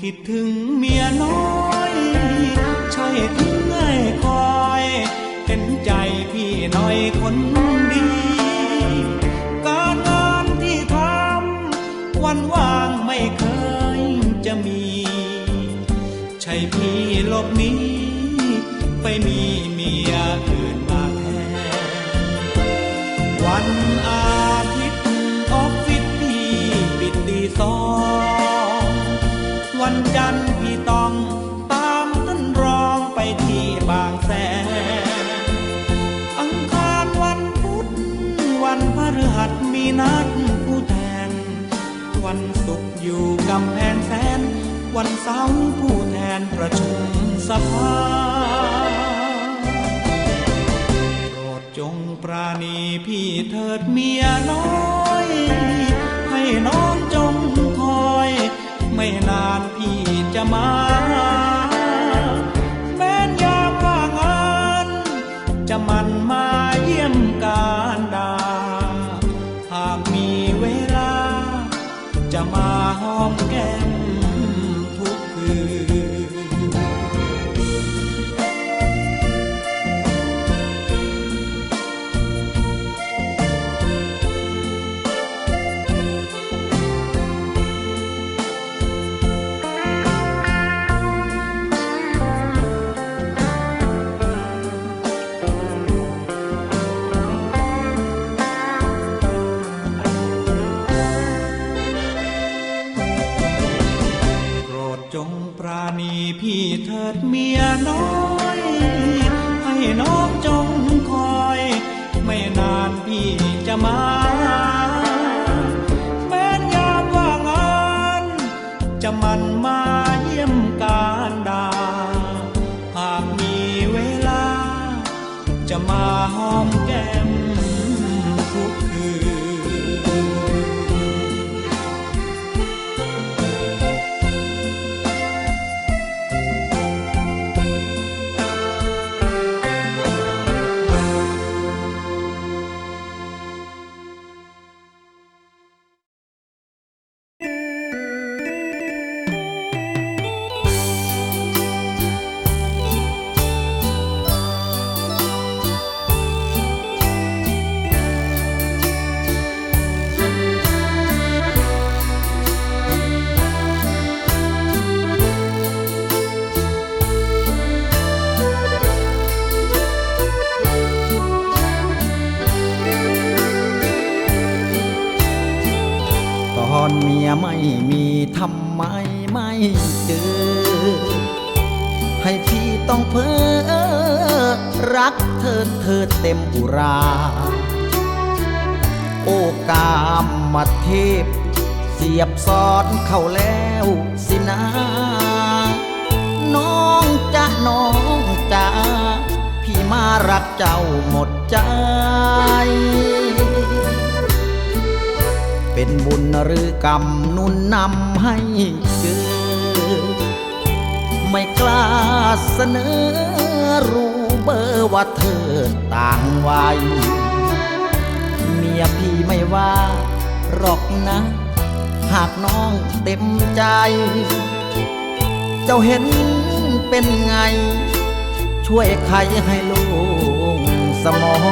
คิดถึงเมียน้อยใช่ถึงไอ้คอยเห็นใจพี่หน่อยคนดี การงานที่ทำวันว่างไม่เคยจะมี ใช่พี่หลบหนี้ไปมีเมียอื่นมาแทนวัน จันทร์พี่ต้องตามท่านรองไปที่บางแสน อังคารวันพุธวันพฤหัสมีนัดผู้แทน วันศุกร์อยู่กำแพงแสน วันเสาร์ผู้แทนประชุมสภาโปรดจงปราณีพี่เถิดเมียน้อย ให้น้อง amar. ไมไม่เจอ ให้พี่ต้องเพ้อรักเธอเธอเต็มอุรา โอกามมาเทพ เสียบซอดเข้าแล้วสินะน้องจะน้องจะพี่มารักเจ้าหมดใจ เป็นบุญหรือกรรมนุนนำ ให้เจอไม่กล้าเสนอรู้เบอร์ว่าเธอต่างวัยเมียพี่ไม่ว่าหรอกนะ หากน้องเต็มใจ เจ้าเห็นเป็นไง ช่วยใครให้ลูกสมอง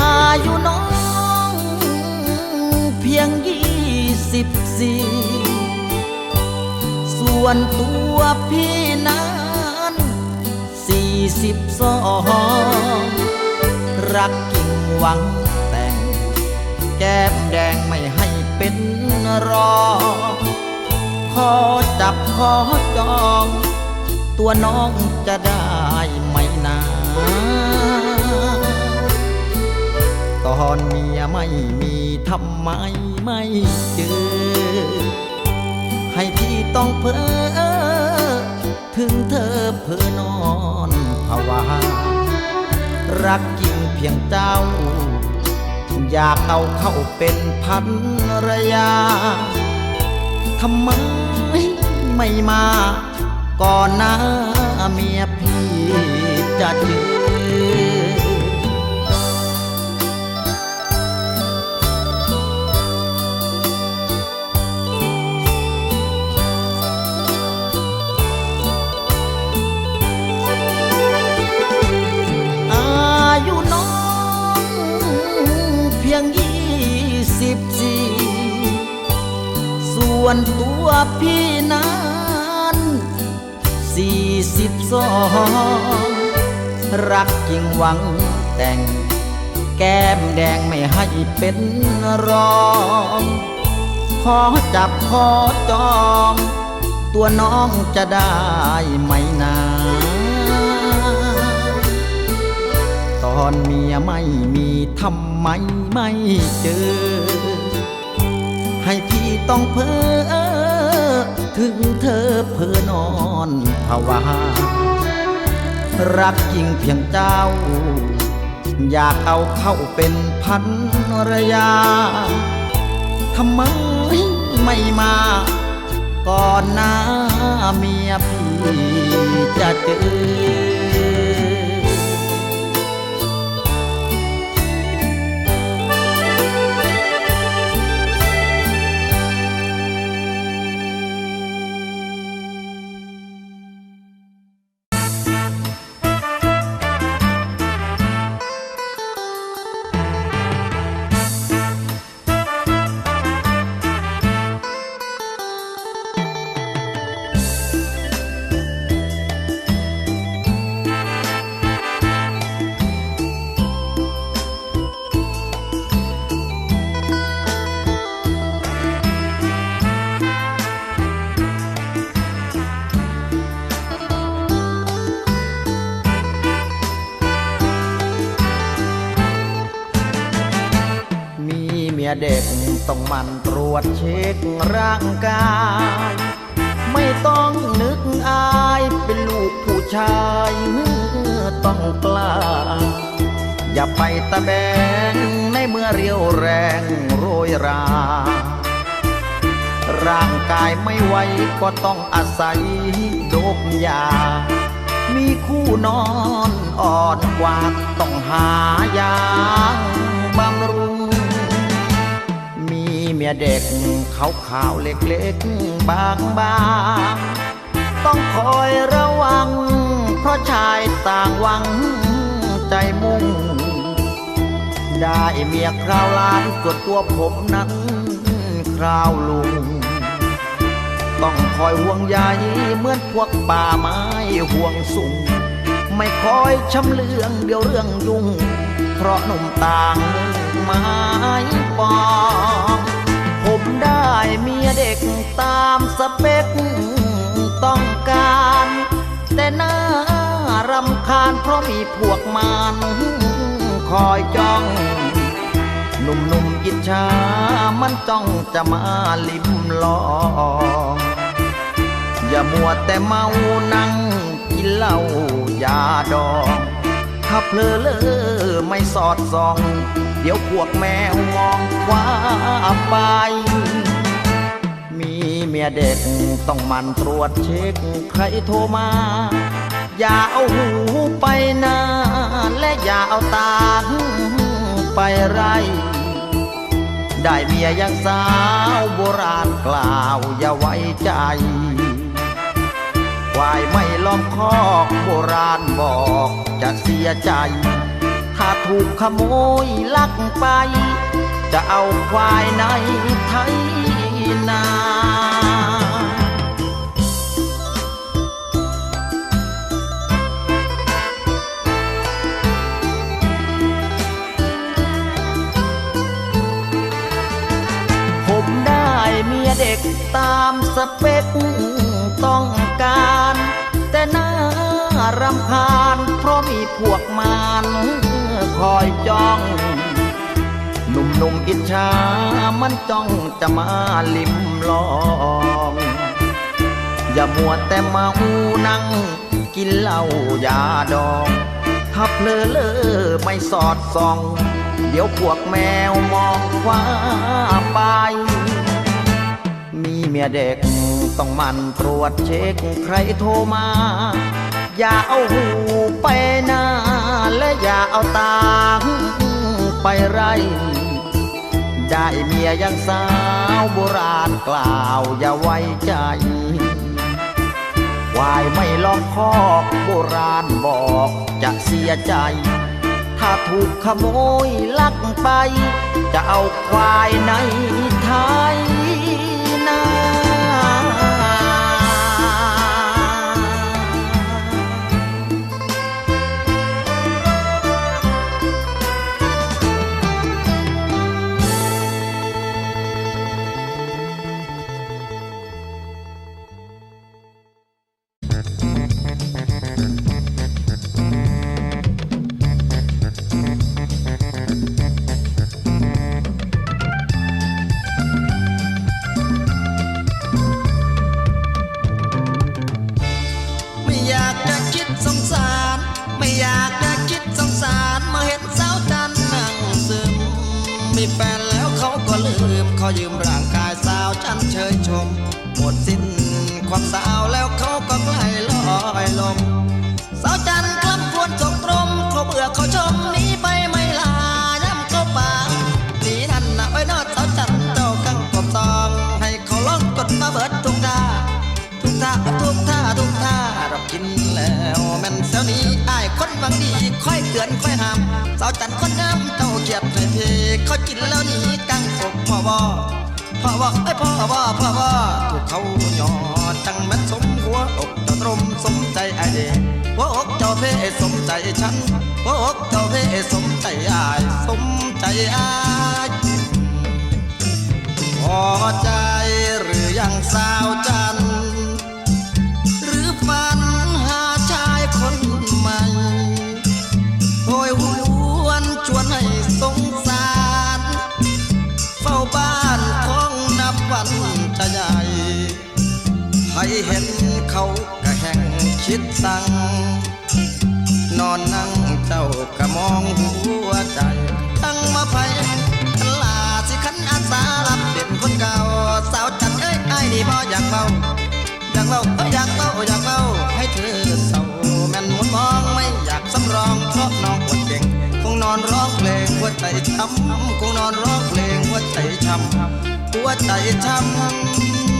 อายุน้องเพียงยี่สิบ สี่ส่วนตัวพี่นั้นสี่สิบสองรักกิ่งหวังแต่ง แก้มแดงไม่ให้เป็นรองขอจับขอจอง ตัวน้องจะได้ ตอนเมียไม่มีทำไมไม่เจอ ให้พี่ต้องเพ้อถึงเธอเพ้อนอนภาวารักจริงเพียงเจ้า อยากเอาเข้าเป็นพันรยาทำไมไม่มา ก่อนหน้าเมียพี่จะเจอ วนตัวพี่นั้นสี่สิบสองรักจริงหวังแต่ง แก้มแดงไม่ให้เป็นรอง ขอจับขอจอง ตัวน้องจะได้ไหมนาตอนเมียไม่มีทำไมไม่เจอ ให้พี่ต้องเพ้อ ถึงเธอเพ้อนอนภาวารักจริงเพียงเจ้า อยากเอาเข้าเป็นพันรยาทำไมไม่มา ก่อนหน้าเมียพี่จะเจอ เด็กต้องมันตรวจเช็คร่างกาย ไม่ต้องนึกอายเป็นลูกผู้ชายต้องกล้า อย่าไปตะแบงในเมื่อเรียวแรงโรยรา ร่างกายไม่ไหวก็ต้องอาศัยดบยา มีคู่นอนอ่อนกว่าต้องหายาบำรุง เมียเด็กเขาวขาวเล็กๆ บางบางต้องคอยระวัง เพราะชายต่างหวังใจมุ่ง ได้เมียคราวล้านส่วนตัวผมนั้นคราวลุง ต้องคอยห่วงใยเหมือนพวกป่าไม้ห่วงสูงไม่คอยช้ำเลืองเดียวเรื่องยุ่ง เพราะหนุ่มต่างไม้ปอง ได้เมียเด็กตามสเปคต้องการ แต่น่ารำคาญเพราะมีพวกมารคอยจ้องหนุ่มๆอิจฉามันจ้องจะมาลิมลองอย่ามัวแต่เมานั่งกินเหล้ายาดอง ถ้าเพลอเลอไม่สอดส่อง เดี๋ยวพวกแมวมองคว้าไป มีเมียเด็กต้องมันตรวจเช็คใครโทรมา อย่าเอาหูไปนาและอย่าเอาตาไปไร ได้เมียยังสาวโบราณกล่าวอย่าไว้ใจควายไม่ล้อมคอกโบราณบอกจะเสียใจ ถูกขโมยลักไป จะเอาควายในไทยนาผมได้เมียเด็กตามสเปคต้องการ แต่น่ารำคาญเพราะมีพวกมาร คอยจ้อง หนุ่มๆอิจฉามันจ้องจะมาลิมลอง อย่ามัวแต่มานั่ง กินเหล้ายาดอง ถ้าเพลอเลอไม่สอดส่อง เดี๋ยวพวกแมวมองคว้าไป มีเมียเด็กต้องมันตรวจเช็คใครโทรมา อย่าเอาหูไปนาและอย่าเอาตาไปไรได้เมียยังสาวโบราณกล่าวอย่าไว้ใจวายไม่ล็อกคอกโบราณบอกจะเสียใจ ถ้าถูกขโมยลักไป จะเอาควายในไทย มีแฟนแล้วเขาก็ลืมเขายืมร่างกายสาวจันเชยชม หมดสิ้นความสาวแล้วเขาก็ใกล้ลอยลม สาวจันคลำควรจกตรมเขาเบื่อเขาชมหนีไปไม่ลาย้ำเข้าป่าหนีนั่นนะไว้นอดสาวจันเจ้ากังกบซอง ให้เขาลองกดมาเบิดทุกท่าทุกท่าทุกท่าทุกท่าเรากินแล้วแม่นเสียวนี้อ้ายคนบางดีค่อยเตือนค่อยห้ามสาวจันคนงา แล้วหนีกังกพ่อบ่พ่อบ่ไอ้พ่อบ่พ่อบ่ถูกเขาหยอดจังแม่นสมหัวอกเจ้าตรมสมใจไอเด้หัวอกเจ้าเพสมใจฉันหัวอกเจ้าเพสมใจอายสมใจอายพอใจหรือยังสาวจัน ดสั่ง นอนนั่งเจ้าก็มองหัวใจตั้งมาไฟขันลาสิขันอาสารับเป็นคนเก่า สาวจันเอ้ยไอ้นี่บ่อยากเมาอยากเมาเอ้ยอยากเมาอยากเมาให้เธอเศร้าแม่นมุนมองไม่อยากสำรองเพราะน้องปวดเก่งคงนอนร้องเพลงหัวใจช้ำคงนอนร้องเพลงหัวใจช้ำหัวใจช้ำ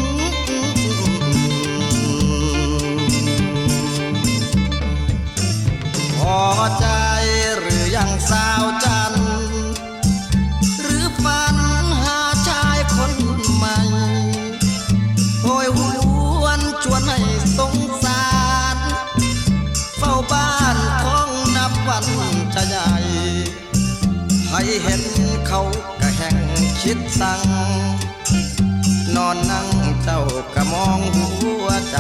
อใจหรือยังสาวจัน หรือฝันหาชายคนใหม่โอยหวนชวนให้สงสาร เฝ้าบ้านของนับวันจะใหญ่ให้เห็นเขาก็แห่งคิดสั่ง นอนนั่งเจ้าก็มองหัวใจ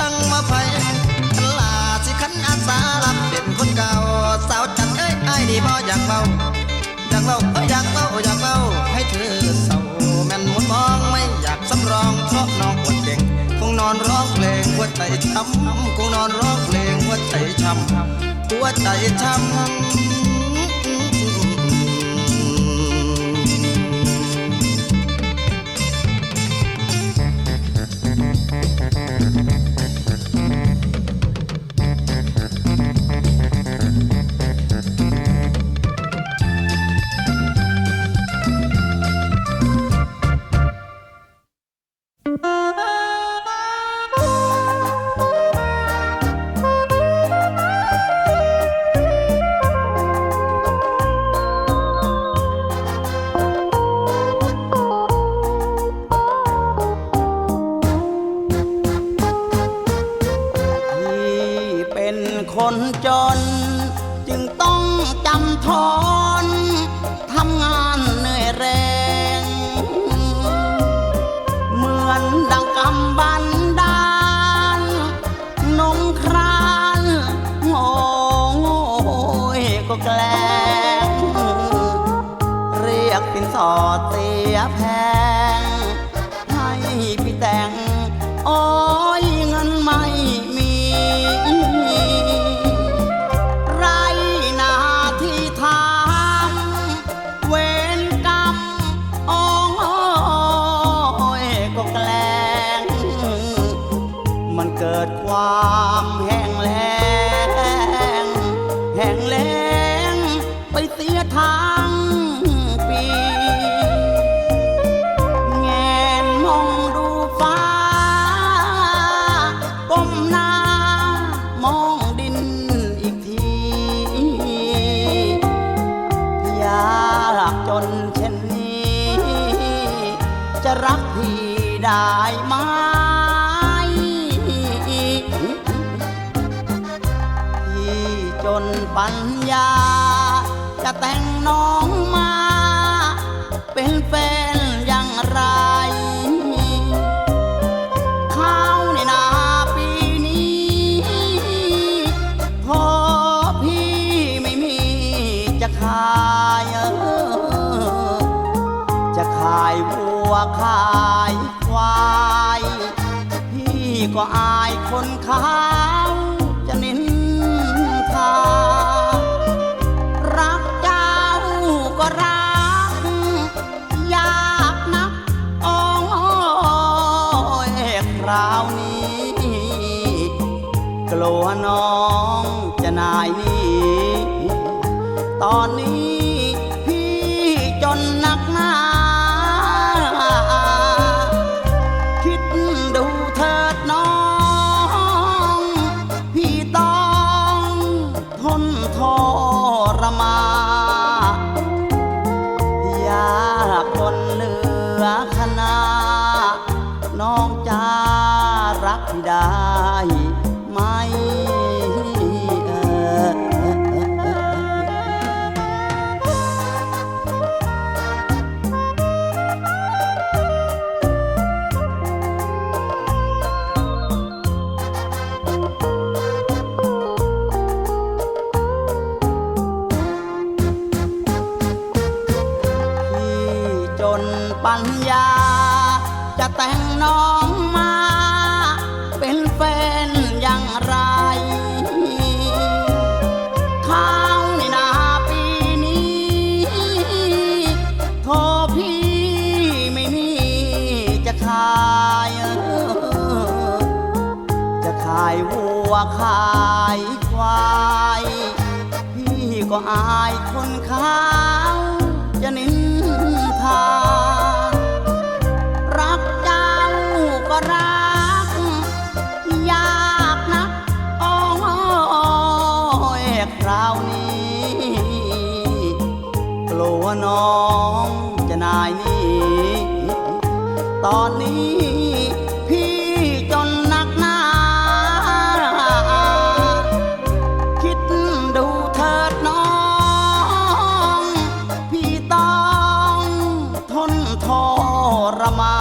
ตั้งมาไฟขันลาสิขันอาสา นี่บ่อยากเมาอยากเมาเอ้ยอยากเมาอยากเมาให้เธอเศร้าแม่นหมุนมองไม่อยากสำรองเพราะน้องปวดเก่งคงนอนร้องเพลงหัวใจช้ำคงนอนร้องเพลงหัวใจช้ำหัวใจช้ำ โอ้าย จะขายวัวขายควาย พี่ก็อายคนเขาจะนินทา รักเจ้าก็รัก ตอนนี้ พี่จนหนักหนาคิดดูเถิดน้อง พี่ต้องทนทรมา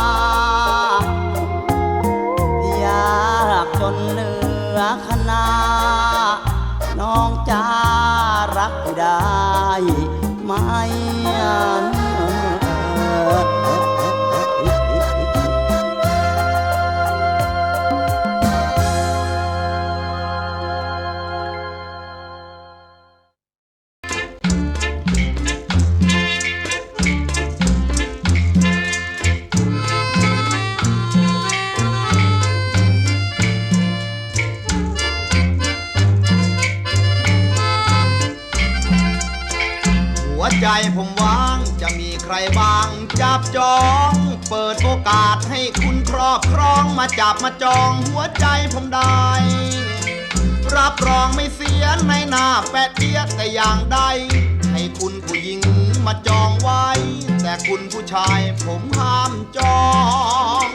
นยากจนเหลือขนาน้องจะรักได้ไหม ใจผมว่างจะมีใครบ้าง จับจอง เปิดโอกาสให้คุณครอบครองมาจับมาจองหัวใจผมได้ รับรองไม่เสียในหน้าแปะเตี้ยแต่อย่างใด ให้คุณผู้หญิงมาจองไว้ แต่คุณผู้ชายผมห้ามจอง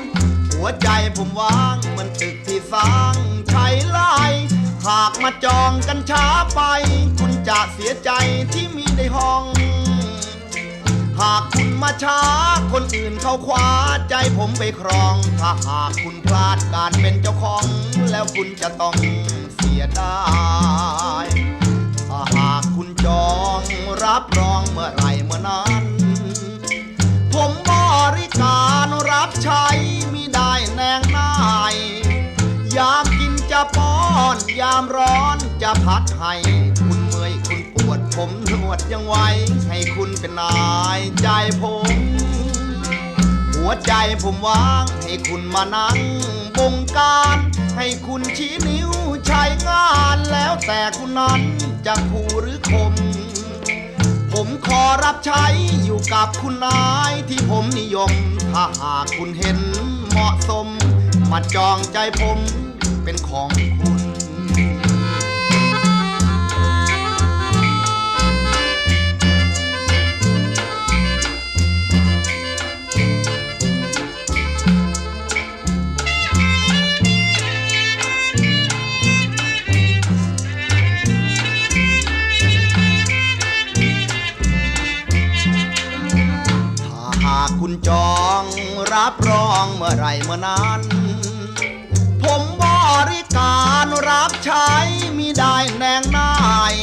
หัวใจผมว่างเหมันตึกที่สร้างใช้ไล่หากมาจองกันช้าไป คุณจะเสียใจที่มีในห้อง หากคุณมาช้า คนอื่นเขาคว้าใจผมไปครอง ถ้าหากคุณพลาดการเป็นเจ้าของ แล้วคุณจะต้องเสียดายถ้าหากคุณจองรับรองเมื่อไรเมื่อนั้น ผมบริการรับใช้มิได้แนงนายยามกินจะป้อน ยามร้อนจะพัดให้ วดผมนวดยังไว้ ให้คุณเป็นนายใจผม หัวใจผมว่าง ให้คุณมานั่งบงการ ให้คุณชี้นิ้วใช้งานแล้วแต่คุณนั้นจะคู่หรือคม ผมขอรับใช้อยู่กับคุณนายที่ผมนิยม ถ้าหากคุณเห็นเหมาะสม มาจองใจผมเป็นของคุณ รับรองเมื่อไรเมื่อนั้น ผมบริการรับใช้มีได้แนงนาย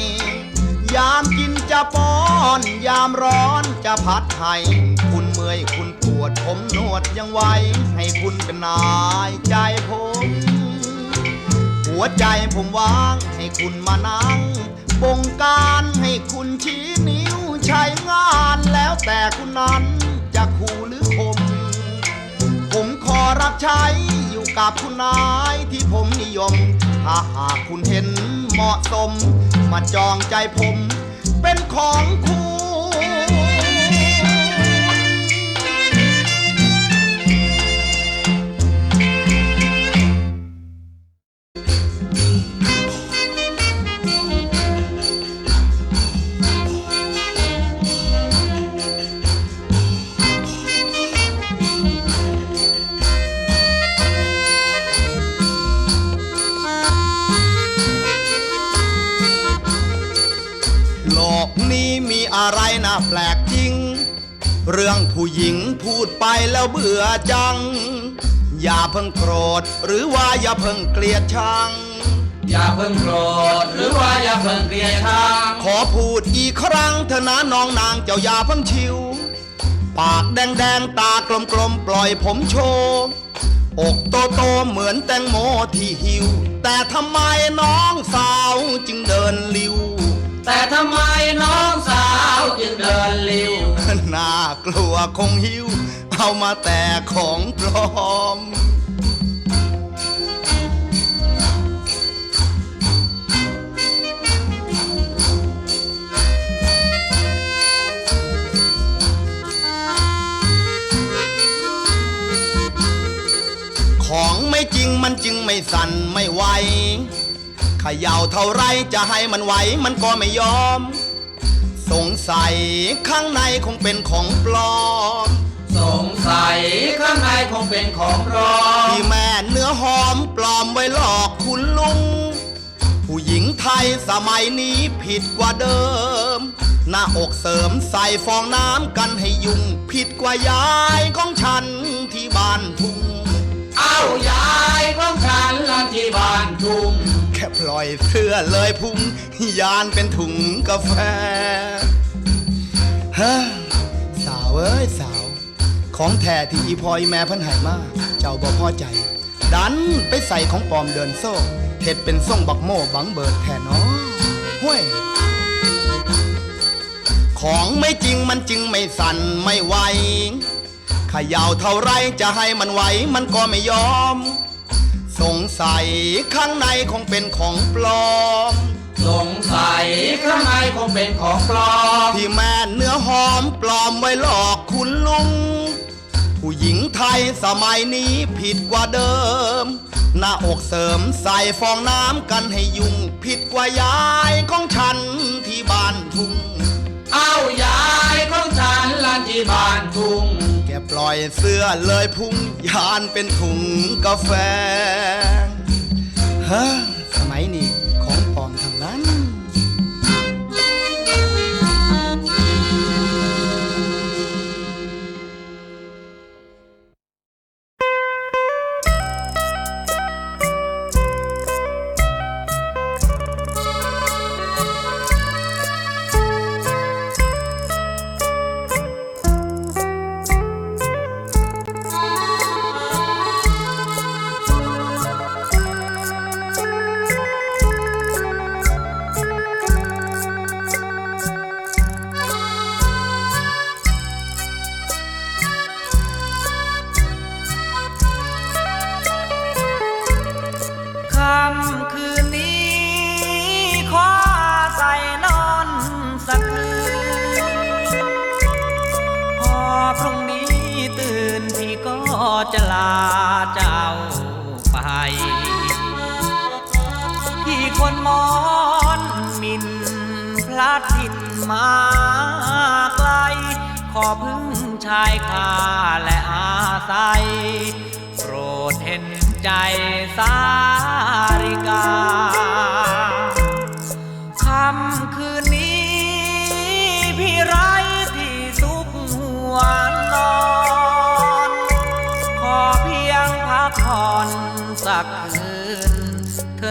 ยามกินจะป้อน ยามร้อนจะพัดให้ คุณเมื่อยคุณปวดผมนวดยังไว้ ให้คุณเป็นนายใจผม หัวใจผมวางให้คุณมานั่งบงการให้คุณชี้นิ้วใช้งานแล้วแต่คุณนั้นจะขู่หรือ รับใช้อยู่กับคุณนายที่ผมนิยม ถ้าหากคุณเห็นเหมาะสม มาจองใจผม เป็นของคุณ ผู้หญิงพูดไปแล้วเบื่อจัง อย่าเพิ่งโกรธหรือว่าอย่าเพิ่งเกลียดชัง อย่าเพิ่งโกรธหรือว่าอย่าเพิ่งเกลียดชัง ขอพูดอีกครั้งเถอะนะน้องนางเจ้าอย่าเพิ่งชิว ปากแดงๆตากลมๆปล่อยผมโชว์อกโตๆเหมือนแตงโมที่หิว แต่ทำไมน้องสาวจึงเดินลิวแต่ทำไมน้องสาวจึงเดินลิว น่ากลัวคงหิว เอามาแต่ของปลอม ของไม่จริงมันจึงไม่สั่นไม่ไหวเขย่าเท่าไรจะให้มันไหวมันก็ไม่ยอม สงสัยข้างในคงเป็นของปลอม สงสัยข้างในคงเป็นของปลอมที่แม่เนื้อหอมปลอมไว้หลอกคุณลุง ผู้หญิงไทยสมัยนี้ผิดกว่าเดิม หน้าอกเสริมใส่ฟองน้ำกันให้ยุ่ง ผิดกว่ายายของฉันที่บ้านทุ่ง เอ้ายายของฉันลันที่บ้านทุ่งแค่ ปล่อยเสื้อเลยพุงยานเป็นถุงกาแฟฮะสาวเอ้ยสาว ของแท้ที่อีพอยแม่พันหายมาเจ้าบ่พอใจ ดันไปใส่ของปลอมเดินโซ่เห็ดเป็นส่งบักโม่บังเบิดแทนน้อห้วยของไม่จริงมันจึงไม่สั่นไม่ไหวขย่าเท่าไรจะให้มันไหวมันก็ไม่ยอม สงสัยข้างในคงเป็นของปลอม สงสัยข้างในคงเป็นของปลอม ที่แม่เนื้อหอมปลอมไว้หลอกคุณลุง ผู้หญิงไทยสมัยนี้ผิดกว่าเดิม หน้าอกเสริมใส่ฟองน้ำกันให้ยุ่ง ผิดกว่ายายของฉันที่บ้านทุ่ง เอ้ายายของฉันลันที่บ้านทุ่งแก ปล่อยเสื้อเลยพุ่งยานเป็นถุงกาแฟฮะสมัยนี้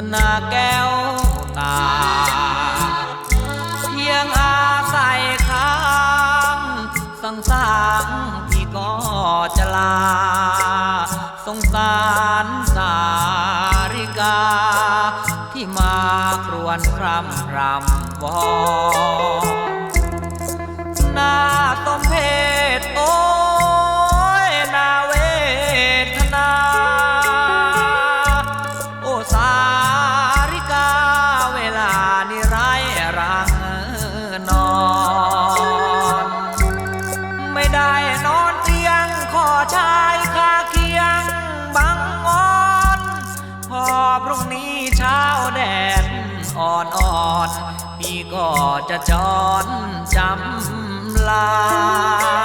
นหน้าแก้วตา เพียงอาศัยข้ำสังสางที่ก็จะลา สงสารสาริกา ที่มาครวนครำรำวอ ก็จะจอนจำลา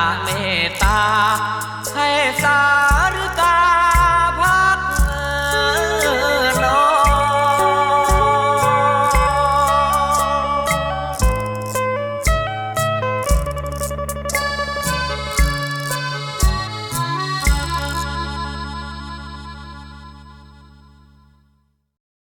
not me.